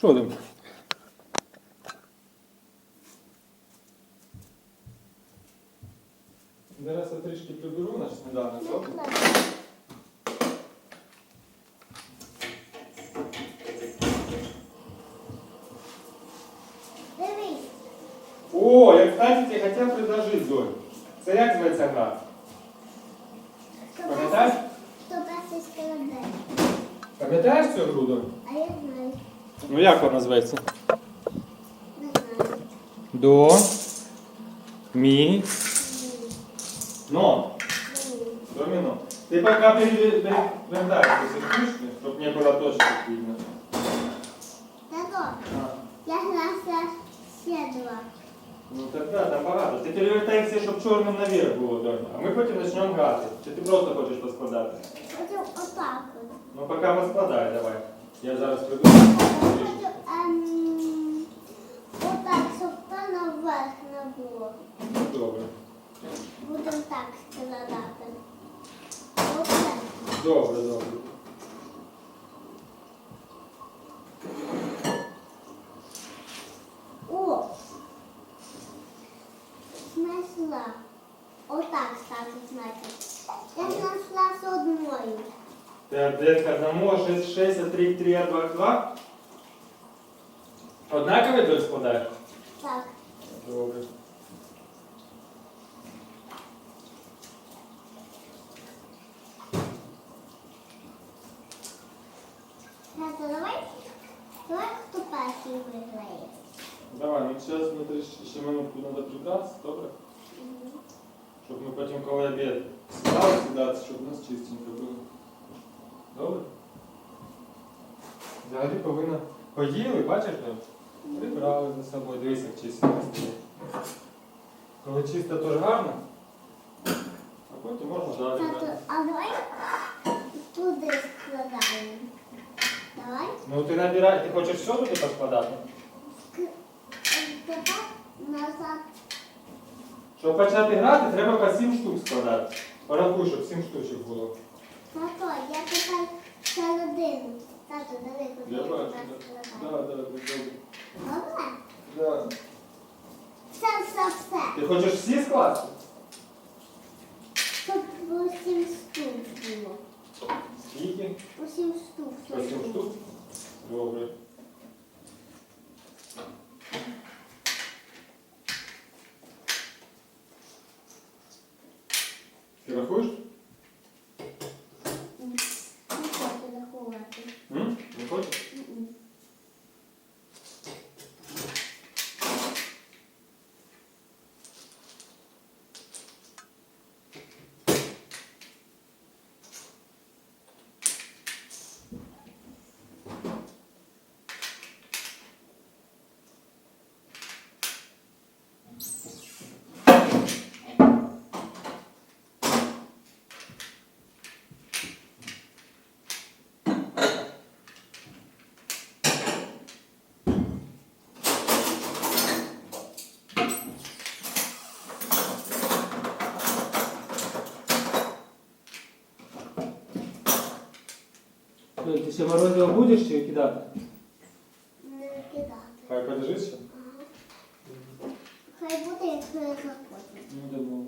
Що там? Зараз я трішки приберу наш сніданок. добре? Дивись, О, я, кстати, тебе хотів предложити, Золь. Це як зветься гра? хто Пам'ятаєш? перший- хто перший складе. Пам'ятаєш цю гру, Доль? А я знаю. Ну як вона зветься? Не знаю. До. Мі. Ні. Но. Ні. Домино. Ты пока перевертай эти книжки, чтобы не было точек видно. Тато, я грася ще два. Ну тогда там багато. Ти перевертай все, щоб чорним наверх було, Доня. А ми потім почнемо грати. Чи ти просто хочеш поскладати? Хочу отак от. Ну поки поскладай, давай. Я зараз приду. Хочу ем, отак, щоб то наверх не було. Добре. Будемо так складати. Добре, добре. Так, детка, одному, 6, 6, а 3, 3, а 2, 2. Однакові доль складаєш? Так. Добре. Тато, давай. Давай хто перший виграє. Давай, ну зараз на 3 ще минутку треба прибратися, добре? Щоб ми потім, коли обід сідали сідати, щоб у нас чистенько було. Взагалі повинна поїли, бачиш, де? Прибрали за собою, дивись, як чисто стоїть. Коли чисто, то ж гарно. А потім можна далі. Брати. а давай туди складаємо. Давай. Ну ти набирай, ти хочеш все туди поскладати? Тепер назад. Щоб почати грати, треба по 7 штук складати. Порахуй, щоб 7 штучок було. Тато, я тепер середину. Тато, давай Я бачу, так. Да, да, добре. Добре? Да. Все, все, все. Ти хочеш всі скласти? Щоб усім штук було. Скільки? Усім штук. щоб 8 було. штук? Добре. Ти рахуєш? М. Не хочу рахувати. М? Не хочеш? М-м. Ну, Ти ще морозиво будеш чи кидати? Не кидати. Хай подержись ще. Ага. Хай буде, якщо я захочу. Ну, думаю.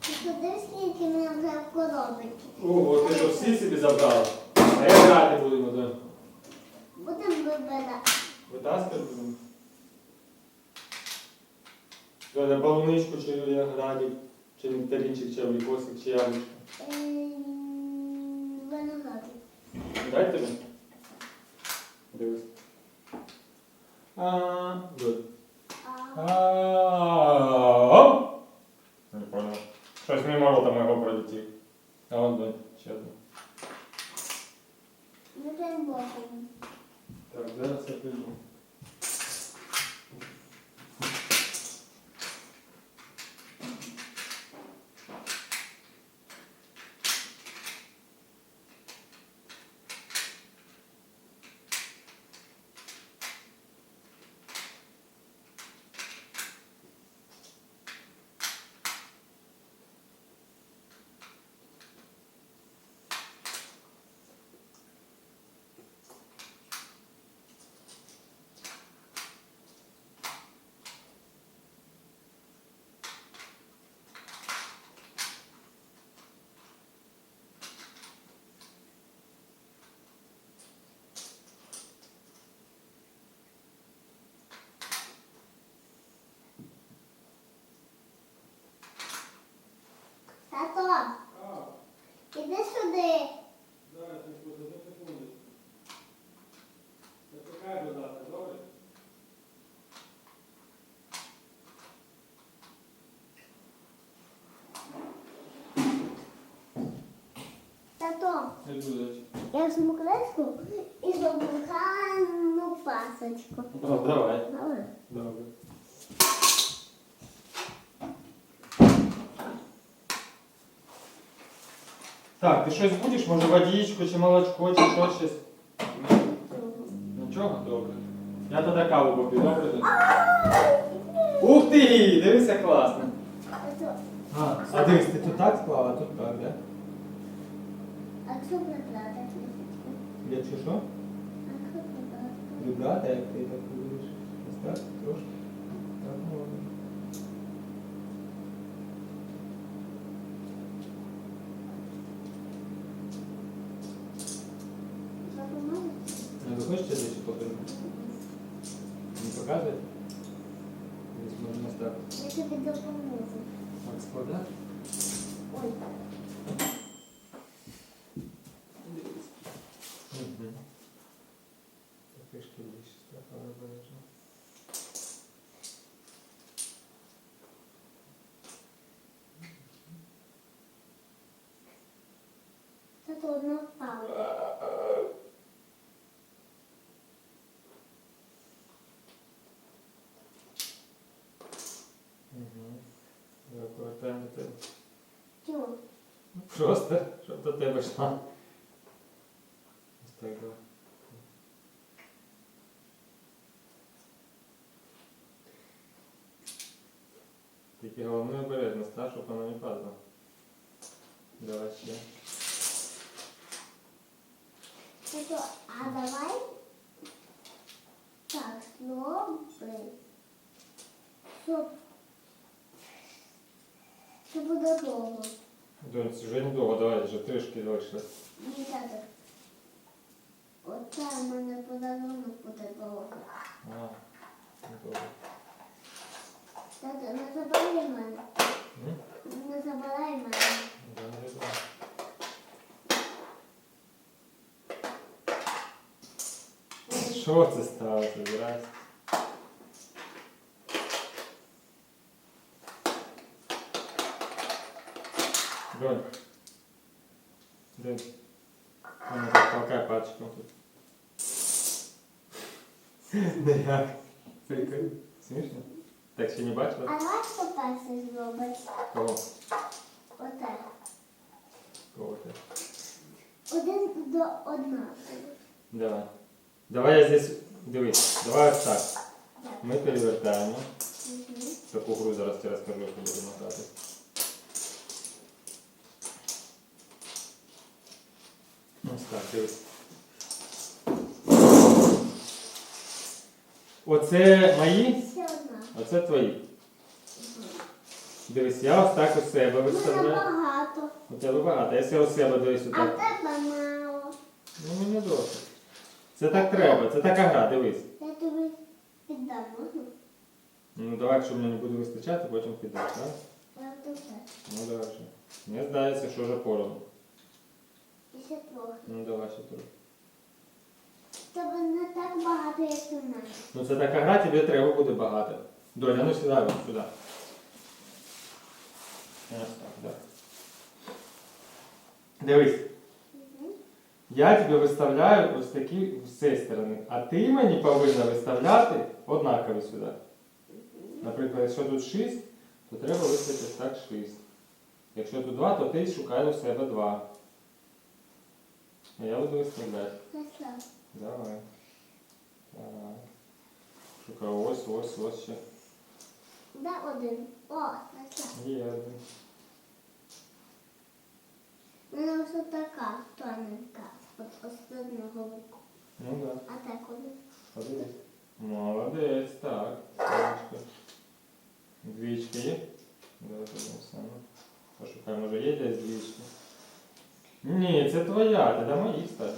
Ти подивись, скільки мене вже в коробочці. Ого, ти що всі собі забрала? А я грати будемо, да? Будемо вибирати. Витаскати будемо. То на полуничку, чи виноградик, чи нектаринчик, чи абрикосик, чи яблучко. Ем, Винограду. Дай тобі. Дивись. А, good. А, Не понял. Щось мимо рота моєго пролетів. А он ще одне. ну. Так, зараз я прийду. туди. Зараз, секунду, одну секунду. Почекай, будь ласка, добре? Тато, Іду, дочь. Я візьму креску і зроблю гарну пасочку. О, давай. Добре? Добре. Так, ти щось будеш? Може водичку чи молочко, чи що щось? Нічого? Добре. Я тоді каву поп'ю, добре? Ух ти! Дивися класно. А, а дивись, ти тут так склала, а тут так, да? А що прибрати? Якщо що? А що прибрати? Прибрати, як ти так будеш. Ось так, трошки. Так можна. А ви хочете десь покажу? Не показуєте? Десь можна ось так. Я тобі допоможу. Так складати. Ой, Угу. Давай тебе. Чого? Просто, щоб до тебе йшла. Ось так. Тільки головне обережно, щоб вона не падала. Давай ще. Тато, а давай так зроби. Щоб це буде довго. Донь, вже недовго, давай, вже трішки дальше. Ні, тато. Оце в мене подарунок буде довго. А, недовго. Тато, не мене. Що це сталося? Здрасте. Донь. Донь. Вона толкай пальчиком тут. Не як. Прикольно. Смішно? Так ще не А бачила? давай хто перший зробить? Кого? Оте. Кого ти? Один до одного. Давай. Давай я здесь. Дивись, давай ось так. Ми перевертаємо. Таку гру зараз я розкажу, як будемо грати. Ось так, дивись. Оце мої, оце твої. Дивись, я ось так у себе У виставляю. багато. У тебе багато, я у себе дивись А в отак. тебе мало. Ну мені досить. Це так треба, це така гра, дивись. Я тобі піддам, можна? Ну давай, якщо мені не буде вистачати, потім підеш, так? Я. Ну давай ще. Мені здається, що вже порано. І ще трохи. Ну давай ще трохи. Тебе не так багато, як у мене. Ну це така гра, тобі треба буде багато. Доня, ну сюди, вон, сюди. Ось так, так. Дивись. Я тобі виставляю ось такі з цієї сторони, а ти мені повинна виставляти однакові сюди. Наприклад, якщо тут 6, то треба виставити так 6. Якщо тут 2, то ти шукай у себе 2. А я буду виставляти. Давай. Так. Шукай ось, ось, ось ще. Де один? О, хорошо. Є один. Мене ось така тоненька. От останнього боку. Ну так. Да. А так один. Подивись. Молодець, так. Сонечко. Двічки є? Давай подивимося. Ну. Пошукай, може є десь двічки. Ні, це твоя, ти до моїх став.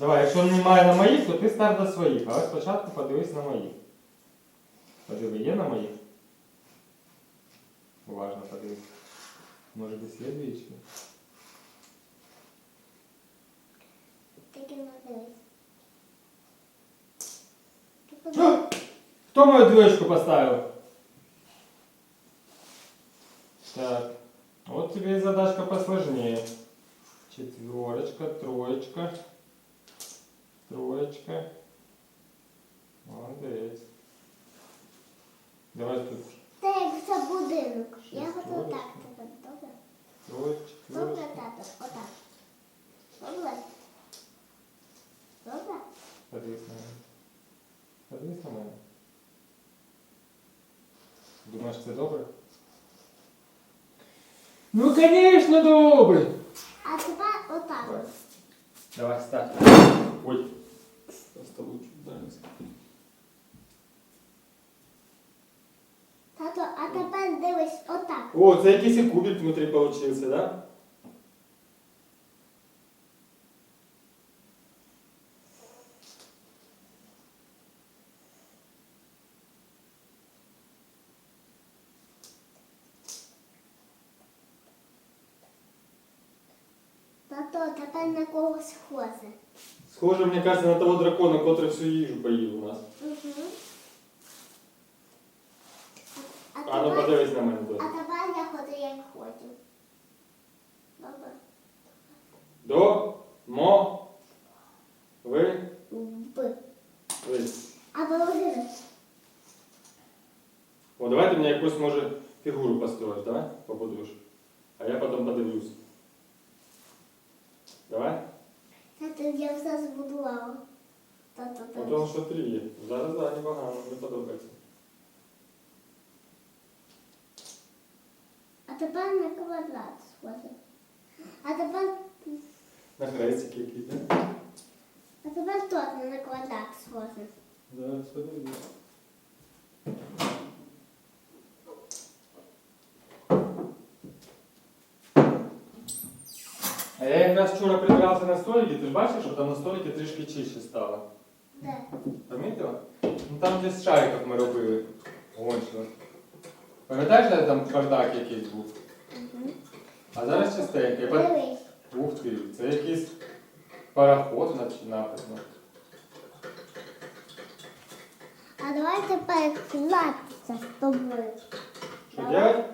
Давай, якщо немає на моїх, то ти став до своїх. Але спочатку подивись на моїх. Подиви, є на моїх? Уважно подивись. Може десь є двічки? Кто мою двоечку поставил? Так, вот тебе и задачка посложнее. Четверочка, троечка, троечка. Молодец. Давай тут як це будинок. Я хочу так тебе. Добре? троечка, Добре, тато. Отак. Добре? Добре? Подивись на мене. На мене Думаєш, це добре? Ну, конечно, добре. А тепер отак. Давай. Давай, ставь. Ой. Просто лучше ударился. Тато, а тепер дивись отак. О, це якийсь і кубик внутрі получился, да? Схоже, мне кажется, на того дракона, который всю їжу поїв у нас. Угу. А, А ну тепер, подивись на мене а добре. тепер я ходжу як хочу. Добре. До, мо, ви, Б. ви. А положили. О, давай ти мені якусь, може, фігуру построїш, давай? Побудуєш. А я потім подивлюсь. Давай? Тато, я все збудувала. Тато, От тато. що три є. Зараз, да, непогано, мені подобається. А тепер на квадрат схоже. А тепер, На хрестик якийсь, да? а тепер точно на квадрат схоже. Зараз подивлюсь. А я якраз вчора прибирався на столики, ти ж бачиш, що там на столики трішки чище стало. Де? Помітила? Ну там де з шариків ми робили. Що. Пам'ятаєш, де там бардак якийсь був? Угу. А зараз чистенько. Дивись. Ух ти, це якийсь пароход наче написано. А давай тепер клатися з тобою. Що. Ну, давай.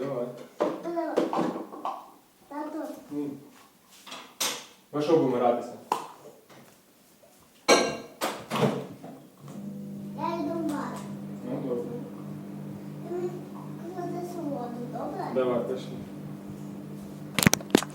Давай. Ну. Ви що будемо гратися?